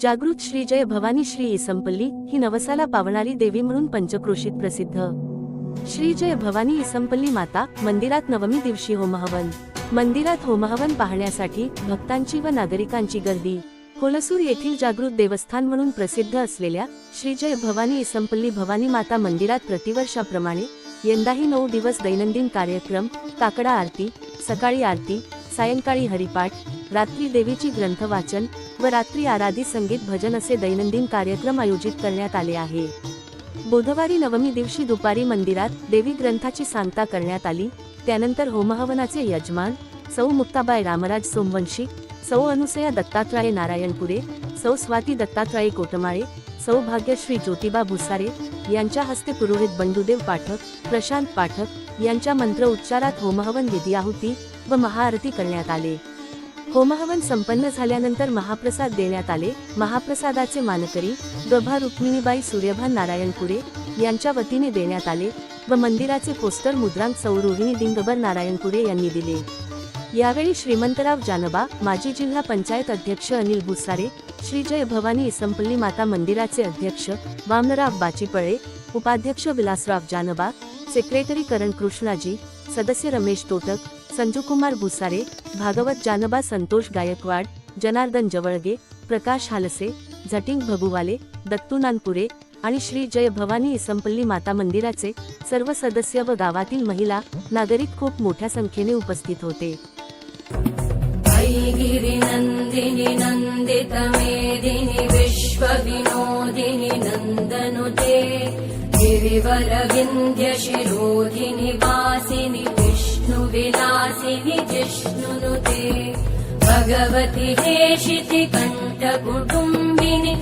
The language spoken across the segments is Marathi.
जागृत श्री जय भवानी श्री इसंपल्ली ही नवसाला पावणारी देवी म्हणून पंचक्रोशीत प्रसिद्ध. श्री जय भवानी इसंपल्ली माता मंदिरात नवमी दिवशी होमहवन. मंदिरात होमहवन पाहण्यासाठी भक्तांची व नागरिकांची गर्दी. कोलसूर येथील जागृत देवस्थान म्हणून प्रसिद्ध असलेल्या श्री जय भवानी इसंपल्ली भवानी माता मंदिरात प्रतिवर्षाप्रमाणे यंदाही नऊ दिवस दैनंदिन कार्यक्रम काकडा आरती सकाळी आरती सायंकाळी हरिपाठ रात्री देवीची ग्रंथ वाचन व रात्री आराधी संगीत भजन असे दैनंदिन कार्यक्रम आयोजित करण्यात आले आहे. बुधवारी नवमी दिवशी दुपारी मंदिरात देवी ग्रंथाची सांगता करण्यात आली. त्यानंतर होमहवनाचे यजमान सौ मुक्ताबाई रामराज सोमवंशी सौ अनुसया दत्तात्रय नारायणपुरे सौ स्वाती दत्तात्रय कोटमाळे सौ भाग्यश्री ज्योतिबा भुसारे यांच्या हस्ते पुरोहित बंडुदेव पाठक प्रशांत पाठक यांच्या मंत्र उच्चारात होमहवन विधी आहुती व महाआरती करण्यात आले. होमहवन संपन्न झाल्यानंतर महाप्रसाद देण्यात आले. महाप्रसादाचे मानकरी गभा रुक्मिणीबाई सूर्यभान नारायणपुरे यांच्या वतीने देण्यात आले व मंदिराचे पोस्टर मुद्रांक सौरोहिणी दिंगबर नारायणपुरे यांनी दिले. यावेळी श्रीमंतराव जानबा माजी जिल्हा पंचायत अध्यक्ष अनिल भुसारे श्री जय भवानी इसंपल्ली माता मंदिराचे अध्यक्ष वामनराव बाचीपळे उपाध्यक्ष विलासराव जानबा सेक्रेटरी करण कृष्णाजी सदस्य रमेश तोटक संजूकुमार भुसारे भागवत जानबा संतोष गायकवाड जनार्दन जवळगे प्रकाश हालसे झटिंग भगुवाले दत्तू नानपुरे आणि श्री जय भवानी इसंपल्ली माता मंदिराचे सर्व सदस्य व गावातील महिला नागरिक खूप मोठ्या संख्येने उपस्थित होते. गिरिनन्दिनि नन्दितमेदिनि विश्वविनोदिनि नन्दनुते गिरिवरविन्द्यशिरोधिनि वासिनि विष्णुविलासिनि जिष्णुनुते भगवति हेशिति कण्ठकुटुम्बिनि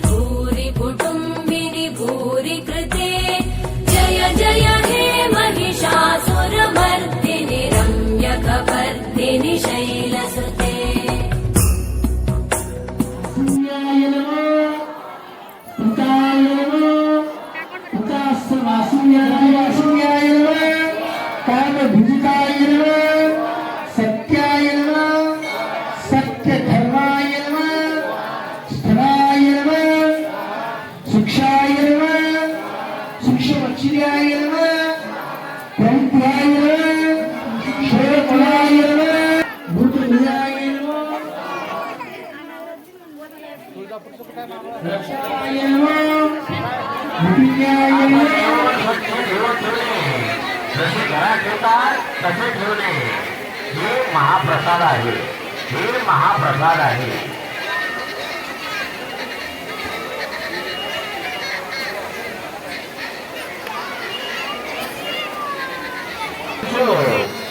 जसे घरात ठेवतात तसे ठेवणे हे महाप्रसाद आहे. हे महाप्रसाद आहे.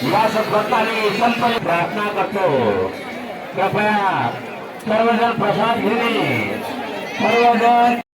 या सद्गताने संपन्न प्रार्थना करतो. कृपया सर्वजण प्रसाद घेणे. सर्वजण